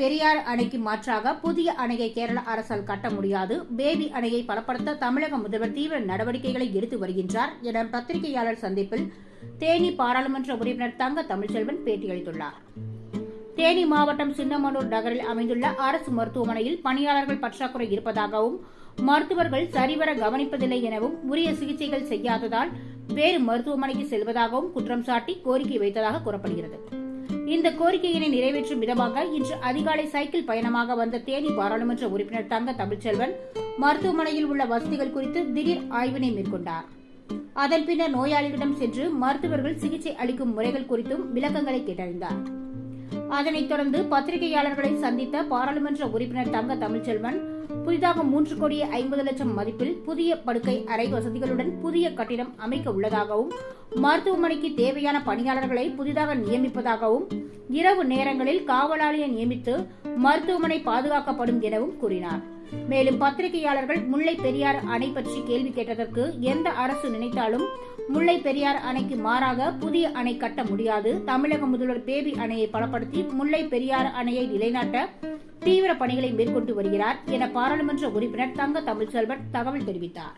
பெரியார் அணைக்கு மாற்றாக புதிய அணையை கேரள அரசால் கட்ட முடியாது. பேபி அணையை பலப்படுத்த தமிழக முதல்வர் தீவிர நடவடிக்கைகளை எடுத்து வருகின்றார் என பத்திரிகையாளர் சந்திப்பில் தேனி பாராளுமன்ற உறுப்பினர் தங்க தமிழ்ச்செல்வன் பேட்டியளித்துள்ளார். தேனி மாவட்டம் சின்னமனூர் நகரில் அமைந்துள்ள அரசு மருத்துவமனையில் பணியாளர்கள் பற்றாக்குறை இருப்பதாகவும் மருத்துவர்கள் சரிவர கவனிப்பதில்லை எனவும் உரிய சிகிச்சைகள் செய்யாததால் வேறு மருத்துவமனைக்கு செல்வதாகவும் குற்றம் சாட்டி கோரிக்கை வைத்ததாக கூறப்படுகிறது. இந்த கோரிக்கையினை நிறைவேற்றும் விதமாக இன்று அதிகாலை சைக்கிள் பயணமாக வந்த தேனி பாராளுமன்ற உறுப்பினர் தங்க தமிழ்ச்செல்வன் மருத்துவமனையில் உள்ள வசதிகள் குறித்து திடீர் ஆய்வினை மேற்கொண்டார். அதன் பின்னர் நோயாளிகளிடம் சென்று மருத்துவர்கள் சிகிச்சை அளிக்கும் முறைகள் குறித்தும் விளக்கங்களை கேட்டறிந்தார். அதனைத் தொடர்ந்து பத்திரிகையாளர்களை சந்தித்த பாராளுமன்ற உறுப்பினர் தங்க தமிழ்ச்செல்வன் புதிதாக மூன்று கோடியே ஐம்பது லட்சம் மதிப்பில் புதிய படுக்கை அறை வசதிகளுடன் புதிய கட்டிடம் அமைக்க உள்ளதாகவும் மருத்துவமனைக்கு தேவையான பணியாளர்களை புதிதாக நியமிப்பதாகவும் இரவு நேரங்களில் காவலாளியை நியமித்து மருத்துவமனை பாதுகாக்கப்படும் எனவும் கூறினார். மேலும் பத்திரிகையாளர்கள் முல்லை பெரியார் அணை பற்றி கேள்வி கேட்டதற்கு எந்த அரசு நினைத்தாலும் முல்லை பெரியார் அணைக்கு மாறாக புதிய அணை கட்ட முடியாது. தமிழக முதல்வர் பேபி அணையை பலப்படுத்தி முல்லை பெரியார் அணையை நிலைநாட்ட தீவிர பணிகளை மேற்கொண்டு வருகிறார் என பாராளுமன்ற உறுப்பினர் தங்க தமிழ்ச்செல்வன் தகவல் தெரிவித்தார்.